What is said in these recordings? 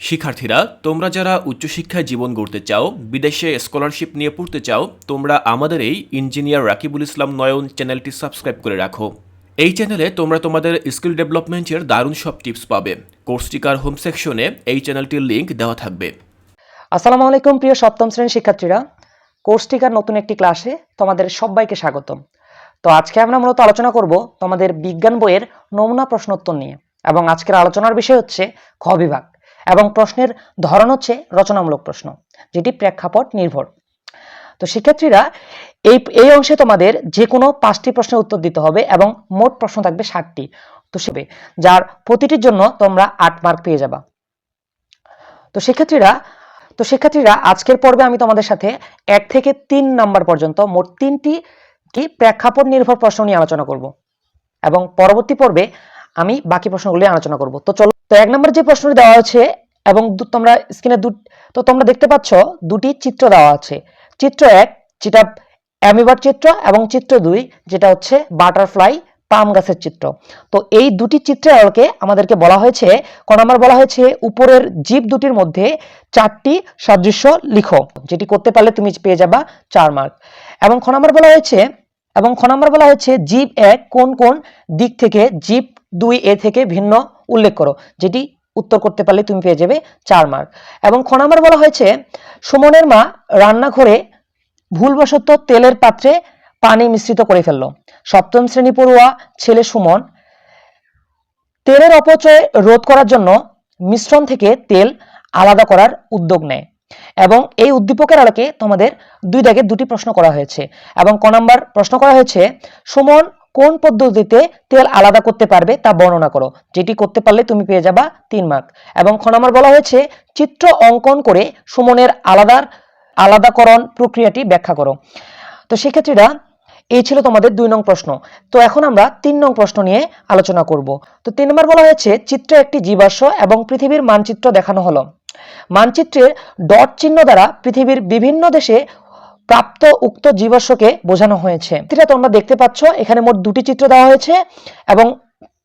শিক্ষার্থীরা, তোমরা যারা উচ্চশিক্ষায় জীবন গড়তে চাও, বিদেশে স্কলারশিপ নিয়ে পড়তে চাও, তোমরা আমাদের এই ইঞ্জিনিয়ার রাকিবুল ইসলাম নয়ন চ্যানেলটি সাবস্ক্রাইব করে রাখো। এই চ্যানেলে তোমরা তোমাদের স্কিল ডেভেলপমেন্টের দারুণ সব টিপস পাবে। কোর্সটিকার হোম সেকশনে এই চ্যানেলটির লিংক দেওয়া থাকবে। আসসালামু আলাইকুম প্রিয় সপ্তম শ্রেণির শিক্ষার্থীরা। কোর্স টিকার নতুন একটি ক্লাসে তোমাদের সবাইকে স্বাগতম। তো আজকে আমরা মূলত আলোচনা করব তোমাদের বিজ্ঞান বইয়ের নমুনা প্রশ্নোত্তর নিয়ে এবং আজকের আলোচনার বিষয় হচ্ছে খ বিভাগ। এবং প্রশ্নের ধরন হচ্ছে রচনামূলক প্রশ্ন, যেটি প্রেক্ষাপট নির্ভর। তো শিক্ষার্থীরা এই এই অংশে তোমাদের যে কোনো পাঁচটি প্রশ্নের উত্তর দিতে হবে এবং মোট প্রশ্ন থাকবে ষাটটি। তো সেবে যার প্রতিটির জন্য তোমরা আট মার্ক পেয়ে যাবা। তো শিক্ষার্থীরা তো শিক্ষার্থীরা আজকের পর্বে আমি তোমাদের সাথে এক থেকে তিন নাম্বার পর্যন্ত মোট তিনটি কি প্রেক্ষাপট নির্ভর প্রশ্ন নিয়ে আলোচনা করব। এবং পরবর্তী পর্বে আমি বাকি প্রশ্নগুলি আলোচনা করব। তো চলো, তো এক নম্বর যে প্রশ্নটি দেওয়া আছে এবং তোমরা স্ক্রিনে দু তো তোমরা দেখতে পাচ্ছ দুটি চিত্র দেওয়া আছে। চিত্র এক, যেটা অ্যামিবার চিত্র এবং চিত্র দুই, যেটা হচ্ছে বাটারফ্লাই পাম গাছের চিত্র। তো এই দুটি চিত্রের আলোকে আমাদেরকে বলা হয়েছে, ক নাম্বার বলা হয়েছে, উপরের জীব দুটির মধ্যে চারটি সাদৃশ্য লিখো, যেটি করতে পারলে তুমি পেয়ে যাবা চার মার্ক। এবং খ নাম্বার বলা হয়েছে, এবং খ নাম্বার বলা হয়েছে, জীব এক কোন কোন দিক থেকে, জীব দুই এ থেকে ভিন্ন উল্লেখ করো, যেটি উত্তর করতে পারলে তুমি পেয়ে যাবে চার মার্ক এবং খ নাম্বার বলা হয়েছে, সুমনের মা রান্নাঘরে ভুলবশত তেলের পাত্রে পানি মিশ্রিত করে ফেলল। সপ্তম শ্রেণি পড়ুয়া ছেলে সুমন, তেলের অপচয় রোধ করার জন্য মিশ্রণ থেকে তেল আলাদা করার উদ্যোগ নেয়। এবং এই উদ্দীপকের আলোকে তোমাদের দুই দাগে দুটি প্রশ্ন করা হয়েছে। এবং ক নাম্বার প্রশ্ন করা হয়েছে, সুমন কোন পদ্ধতিতে তেল আলাদা করতে পারবে তা বর্ণনা করো। যেটি করতে পারলে তুমি পেয়ে যাবা তিন মার্ক এবং খ নাম্বার বলা হয়েছে, চিত্র অঙ্কন করে সুমনের আলাদার আলাদাকরণ প্রক্রিয়াটি ব্যাখ্যা করো। তো শিক্ষার্থীরা এই ছিল তোমাদের দুই নং প্রশ্ন। তো এখন আমরা তিন নং প্রশ্ন নিয়ে আলোচনা করব। তো তিন নম্বর বলা হয়েছে, চিত্র একটি জীবাশ্ম এবং পৃথিবীর মানচিত্র দেখানো হলো। মানচিত্রের ডট চিহ্ন দ্বারা পৃথিবীর বিভিন্ন দেশে প্রাপ্ত উক্ত জীবাশ্মকে বোঝানো হয়েছে। এটা তোমরা দেখতে পাচ্ছ, এখানে মোট দুটি চিত্র দেওয়া হয়েছে এবং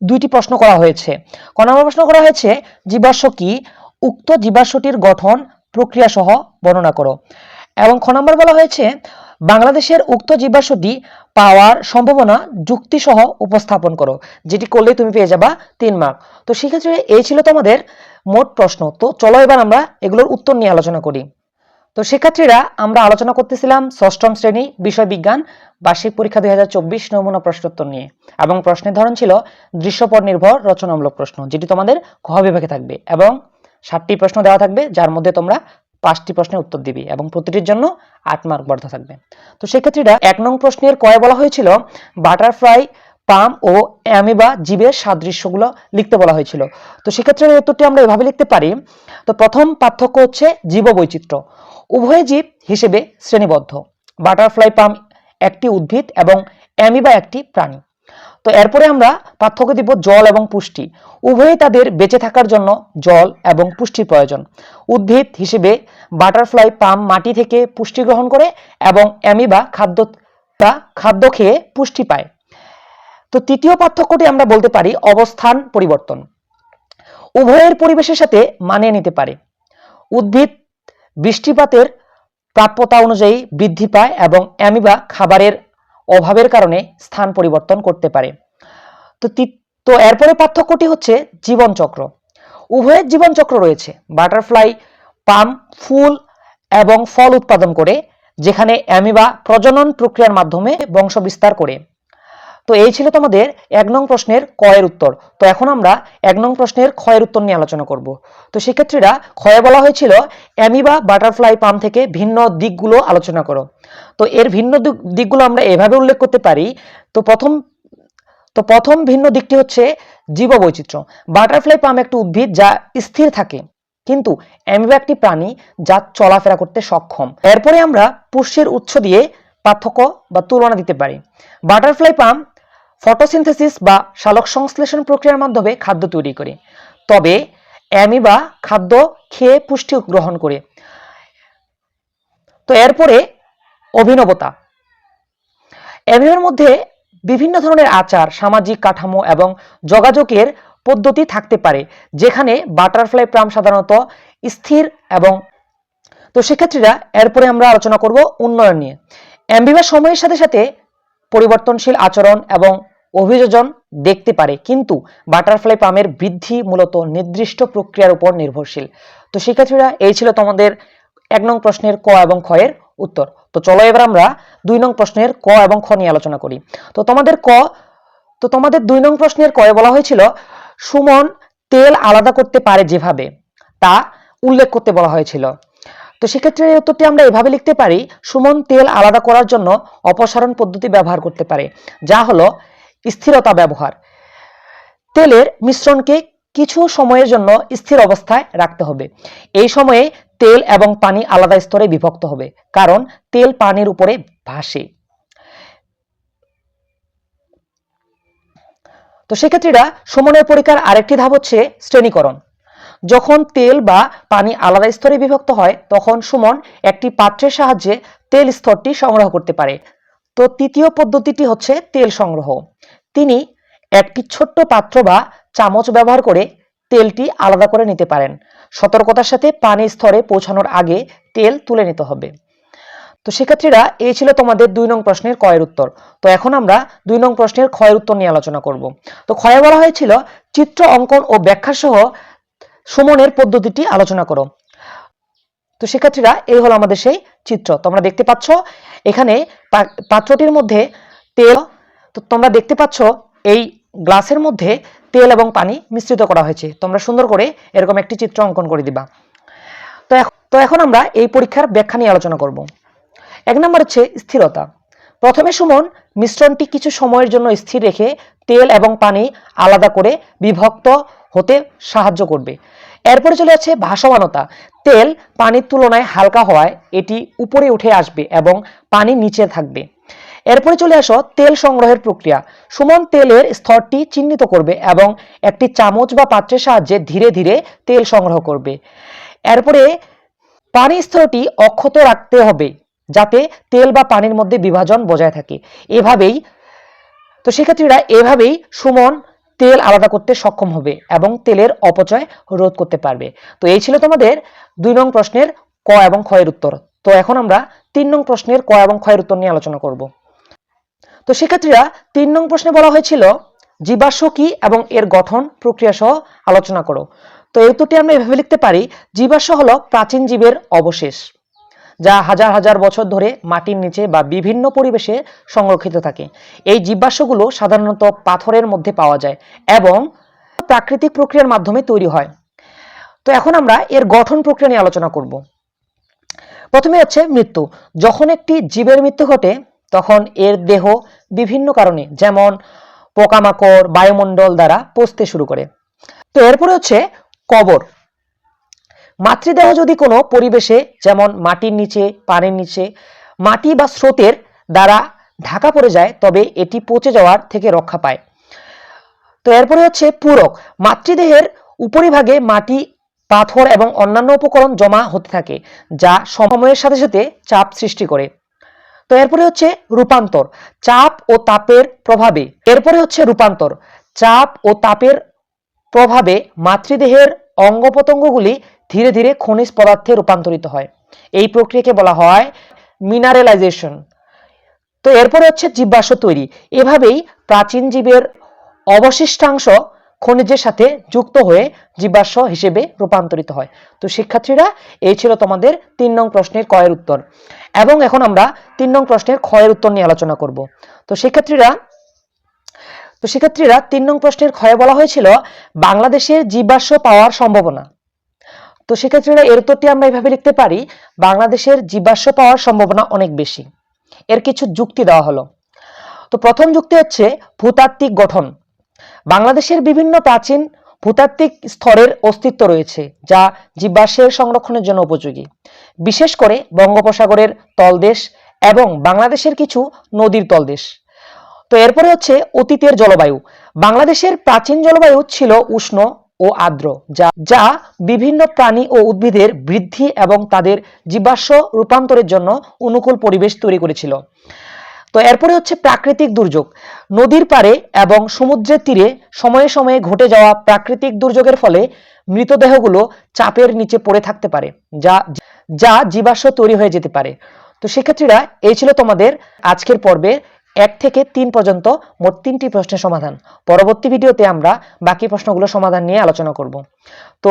দুইটি প্রশ্ন করা হয়েছে। ক নম্বর প্রশ্ন করা হয়েছে, জীবাশ্ম কি? উক্ত জীবাশ্মটির গঠন প্রক্রিয়া সহ বর্ণনা করো। এবং খ নম্বর বলা হয়েছে, বাংলাদেশের উক্ত জীবাশ্মটি পাওয়ার সম্ভাবনা যুক্তি সহ উপস্থাপন করো, যেটি করলে তুমি পেয়ে যাবা তিন মার্ক তো সেক্ষেত্রে এই ছিল তোমাদের মোট প্রশ্ন। তো চলো এবার আমরা এগুলোর উত্তর নিয়ে আলোচনা করি। তো শিক্ষার্থীরা, আমরা আলোচনা করতেছিলাম ষষ্ঠম শ্রেণি বিষয় বিজ্ঞান, বার্ষিক পরীক্ষা দুই হাজার চব্বিশ নমুনা প্রশ্নোত্তর নিয়ে। এবং প্রশ্নের ধরন ছিল দৃশ্যপট নির্ভর রচনামূলক প্রশ্ন, যেটি তোমাদের ঘ বিভাগে থাকবে। এবং ষাটটি প্রশ্ন দেওয়া থাকবে, যার মধ্যে তোমরা পাঁচটি প্রশ্নের উত্তর দিবি এবং প্রতিটির জন্য আট মার্ক বর্ধ থাকবে। তো শিক্ষার্থীরা, এক নং প্রশ্নের কয়ে বলা হয়েছিল, বাটারফ্লাই পাম ও অ্যামিবা জীবের সাদৃশ্যগুলো লিখতে বলা হয়েছিল। তো সেক্ষেত্রে উত্তরটি আমরা এভাবে লিখতে পারি। তো প্রথম পার্থক্য হচ্ছে জীব বৈচিত্র্য উভয় জীব হিসেবে শ্রেণীবদ্ধ। বাটারফ্লাই পাম একটি উদ্ভিদ এবং অ্যামিবা একটি প্রাণী। তো এরপরে আমরা পার্থক্য দিব জল এবং পুষ্টি। উভয়ই তাদের বেঁচে থাকার জন্য জল এবং পুষ্টির প্রয়োজন। উদ্ভিদ হিসেবে বাটারফ্লাই পাম মাটি থেকে পুষ্টি গ্রহণ করে এবং অ্যামিবা খাদ্য খাদ্য খেয়ে পুষ্টি পায়। তো তৃতীয় পার্থক্যটি আমরা বলতে পারি অবস্থান পরিবর্তন। উভয়ের পরিবেশের সাথে মানিয়ে নিতে পারে। উদ্ভিদ বৃষ্টিপাতের প্রাপ্যতা অনুযায়ী বৃদ্ধি পায় এবং অ্যামিবা খাবারের অভাবের কারণে স্থান পরিবর্তন করতে পারে। তো তি- এরপরে পার্থক্যটি হচ্ছে জীবনচক্র। উভয়ের জীবনচক্র রয়েছে। বাটারফ্লাই, পাম, ফুল এবং ফল উৎপাদন করে, যেখানে অ্যামিবা প্রজনন প্রক্রিয়ার মাধ্যমে বংশ বিস্তার করে। তো এই ছিল তোমাদের এক নং প্রশ্নের কয়ের উত্তর। তো এখন আমরা এক নং প্রশ্নের ক্ষয়ের উত্তর নিয়ে আলোচনা করব। তো শিক্ষার্থীরা ক্ষয়ে বলা হয়েছিল অ্যামিবা বাটারফ্লাই পাম থেকে ভিন্ন দিকগুলো আলোচনা করো। তো এর ভিন্ন দিকগুলো আমরা এভাবে উল্লেখ করতে পারি। তো প্রথম তো প্রথম ভিন্ন দিকটি হচ্ছে জীববৈচিত্র্য। বাটারফ্লাই পাম একটি উদ্ভিদ যা স্থির থাকে, কিন্তু অ্যামিবা একটি প্রাণী যা চলাফেরা করতে সক্ষম। এরপরে আমরা পুষ্যের উৎস দিয়ে পার্থক্য বা তুলনা দিতে পারি। বাটারফ্লাই পাম ফটোসিনথেসিস বা সালোক সংশ্লেষণ প্রক্রিয়ার মাধ্যমে খাদ্য তৈরি করে। তবে অ্যামিবা খাদ্য খেয়ে পুষ্টি গ্রহণ করে। তো এরপরে অভিনবতা। অ্যামিবার মধ্যে বিভিন্ন ধরনের আচার, সামাজিক কাঠামো এবং যোগাযোগের পদ্ধতি থাকতে পারে, যেখানে বাটারফ্লাই প্রাম সাধারণত স্থির এবং তো শিক্ষার্থীরা এরপরে আমরা আলোচনা করব উন্নয়ন নিয়ে। অ্যাম্বিবা সময়ের সাথে সাথে পরিবর্তনশীল আচরণ এবং অভিযোজন দেখতে পারে, কিন্তু বাটারফ্লাই পামের বৃদ্ধি মূলত নির্দিষ্ট প্রক্রিয়ার উপর নির্ভরশীল। তো শিক্ষার্থীরা, এই ছিল তোমাদের এক নং প্রশ্নের ক এবং এর উত্তর। তো চলো এবার আমরা দুই নং প্রশ্নের ক এবং খ নিয়ে আলোচনা করি। তো তোমাদের ক, তো তোমাদের দুই নং প্রশ্নের কয়ে বলা হয়েছিল, সুমন তেল আলাদা করতে পারে যেভাবে, তা উল্লেখ করতে বলা হয়েছিল। তো সেক্ষেত্রে এই উত্তরটি আমরা এভাবে লিখতে পারি, সুমন তেল আলাদা করার জন্য অপসারণ পদ্ধতি ব্যবহার করতে পারে। যা হলো স্থিরতা ব্যবহার। তেলের মিশ্রণকে কিছু সময়ের জন্য স্থির অবস্থায় রাখতে হবে। এই সময়ে তেল এবং পানি আলাদা স্তরে বিভক্ত হবে, কারণ তেল পানির উপরে ভাসে। তো শিক্ষার্থীরা সুমনের পরীক্ষার আরেকটি ধাপ হচ্ছে শ্রেণীকরণ। যখন তেল বা পানি আলাদা স্তরে বিভক্ত হয়, তখন সুমন একটি পাত্রের সাহায্যে তেল স্তরটি সংগ্রহ করতে পারে। তো তৃতীয় পদ্ধতিটি হচ্ছে তেল সংগ্রহ। তিনি একটি ছোট্ট পাত্র বা চামচ ব্যবহার করে তেলটি আলাদা করে নিতে পারেন। সতর্কতার সাথে পানি স্তরে পৌঁছানোর আগে তেল তুলে নিতে হবে। তো শিক্ষার্থীরা এই ছিল তোমাদের দুই নং প্রশ্নের কয়ের উত্তর। তো এখন আমরা দুই নং প্রশ্নের ক্ষয়ের উত্তর নিয়ে আলোচনা করব। তো ক্ষয়ে বলা হয়েছিল, চিত্র, অঙ্কন ও ব্যাখ্যা সহ সুমনের পদ্ধতিটি আলোচনা করো। তো শিক্ষার্থীরা এই হলো আমাদের সেই চিত্র। তোমরা দেখতে পাচ্ছ, এখানে পাত্রটির মধ্যে তেল তো তোমরা দেখতে পাচ্ছ, এই গ্লাসের মধ্যে তেল এবং পানি মিশ্রিত করা হয়েছে। তোমরা সুন্দর করে এরকম একটি চিত্র অঙ্কন করে দিবা। তো তো এখন আমরা এই পরীক্ষার ব্যাখ্যা নিয়ে আলোচনা করব। এক নম্বর হচ্ছে স্থিরতা। প্রথমে সুমন মিশ্রণটি কিছু সময়ের জন্য স্থির রেখে তেল এবং পানি আলাদা করে বিভক্ত হতে সাহায্য করবে। এরপরে চলে যাচ্ছে ভাসমানতা। তেল পানির তুলনায় হালকা হওয়ায় এটি উপরে উঠে আসবে এবং পানি নিচে থাকবে। এরপরে চলে আসো তেল সংগ্রহের প্রক্রিয়া। সুমন তেলের স্তরটি চিহ্নিত করবে এবং একটি চামচ বা পাত্রের সাহায্যে ধীরে ধীরে তেল সংগ্রহ করবে। এরপরে পানি স্তরটি অক্ষত রাখতে হবে যাতে তেল বা পানির মধ্যে বিভাজন বজায় থাকে। এভাবেই, তো শিক্ষার্থীরা, এভাবেই সুমন তেল আলাদা করতে সক্ষম হবে এবং তেলের অপচয় রোধ করতে পারবে। তো এই ছিল তোমাদের দুই নং প্রশ্নের ক এবং ক্ষয়ের উত্তর। তো এখন আমরা তিন নং প্রশ্নের ক এবং ক্ষয়ের উত্তর নিয়ে আলোচনা করব। তো শিক্ষার্থীরা তিন নং প্রশ্নে বলা হয়েছিল, জীবাশ্ম কি এবং এর গঠন প্রক্রিয়া সহ আলোচনা করো। তো এই উত্তরটি আমরা এভাবে লিখতে পারি, জীবাশ্ম হলো প্রাচীন জীবের অবশেষ, যা হাজার হাজার বছর ধরে মাটির নিচে বা বিভিন্ন পরিবেশে সংরক্ষিত থাকে। এই জীবাশ্মগুলো সাধারণত পাথরের মধ্যে পাওয়া যায় এবং প্রাকৃতিক প্রক্রিয়ার মাধ্যমে তৈরি হয়। তো এখন আমরা এর গঠন প্রক্রিয়া নিয়ে আলোচনা করব। প্রথমে হচ্ছে মৃত্যু। যখন একটি জীবের মৃত্যু ঘটে, তখন এর দেহ বিভিন্ন কারণে, যেমন পোকামাকড়, বায়ুমণ্ডল দ্বারা পচতে শুরু করে। তো এরপরে হচ্ছে কবর। মাতৃদেহ যদি কোনো পরিবেশে, যেমন মাটির নিচে, পানির নিচে, মাটি বা স্রোতের দ্বারা ঢাকা পড়ে যায়, তবে এটি পচে যাওয়ার থেকে রক্ষা পায়। তো এরপরে হচ্ছে পূরক। মাতৃদেহের উপরিভাগে মাটি, পাথর এবং অন্যান্য উপকরণ জমা হতে থাকে, যা সময়ের সাথে সাথে চাপ সৃষ্টি করে। তো এরপরে হচ্ছে রূপান্তর, চাপ ও তাপের প্রভাবে। এরপরে হচ্ছে রূপান্তর, চাপ ও তাপের প্রভাবে মাতৃদেহের অঙ্গ প্রত্যঙ্গগুলি ধীরে ধীরে খনিজ পদার্থে রূপান্তরিত হয়। এই প্রক্রিয়াকে বলা হয় মিনারেলাইজেশন। তো এরপরে হচ্ছে জীবাশ্ম তৈরি। এভাবেই প্রাচীন জীবের অবশিষ্টাংশ খনিজের সাথে যুক্ত হয়ে জীবাশ্ম হিসেবে রূপান্তরিত হয়। তো শিক্ষার্থীরা, এই ছিল তোমাদের তিন নং প্রশ্নের কয়ের উত্তর। এবং এখন আমরা তিন নং প্রশ্নের ক্ষয়ের উত্তর নিয়ে আলোচনা করব। তো শিক্ষার্থীরা তো শিক্ষার্থীরা, তিন নং প্রশ্নের ক্ষয়ে বলা হয়েছিল, বাংলাদেশের জীবাশ্ম পাওয়ার সম্ভাবনা। তো শিক্ষার্থীরা, এর উত্তরটি আমরা এভাবে লিখতে পারি, বাংলাদেশের জীবাশ্ম পাওয়ার সম্ভাবনা অনেক বেশি। এর কিছু যুক্তি দেওয়া হলো। তো প্রথম যুক্তি হচ্ছে ভূতাত্ত্বিক গঠন। বাংলাদেশের বিভিন্ন প্রাচীন ভূতাত্ত্বিক স্তরের অস্তিত্ব রয়েছে, যা জীবাশ্মের সংরক্ষণের জন্য উপযোগী। বিশেষ করে বঙ্গোপসাগরের তলদেশ এবং বাংলাদেশের কিছু নদীর তলদেশ। তো এরপরে হচ্ছে অতীতের জলবায়ু। বাংলাদেশের প্রাচীন জলবায়ু ছিল উষ্ণ ও আর্দ্র, যা যা বিভিন্ন প্রাণী ও উদ্ভিদের বৃদ্ধি এবং তাদের জীবাশ্ম রূপান্তরের জন্য অনুকূল পরিবেশ তৈরি করেছিল। তো এরপরে হচ্ছে প্রাকৃতিক দুর্যোগ। নদীর পারে এবং সমুদ্রের তীরে সময়ে সময়ে ঘটে যাওয়া প্রাকৃতিক দুর্যোগের ফলে মৃতদেহগুলো চাপের নিচে পড়ে থাকতে পারে, যা যা জীবাশ্ম তৈরি হয়ে যেতে পারে। তো শিক্ষার্থীরা এই ছিল তোমাদের আজকের পর্বে এক থেকে তিন পর্যন্ত মোট তিনটি প্রশ্নের সমাধান। পরবর্তী ভিডিওতে আমরা বাকি প্রশ্নগুলো সমাধান নিয়ে আলোচনা করব। তো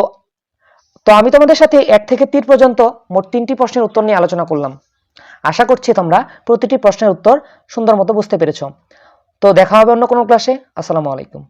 তো আমি তোমাদের সাথে এক থেকে তিন পর্যন্ত মোট তিনটি প্রশ্নের উত্তর নিয়ে আলোচনা করলাম। আশা করছি তোমরা প্রতিটি প্রশ্নের উত্তর সুন্দর মতো বুঝতে পেরেছ। তো দেখা হবে অন্য কোনো ক্লাসে আসসালামু আলাইকুম।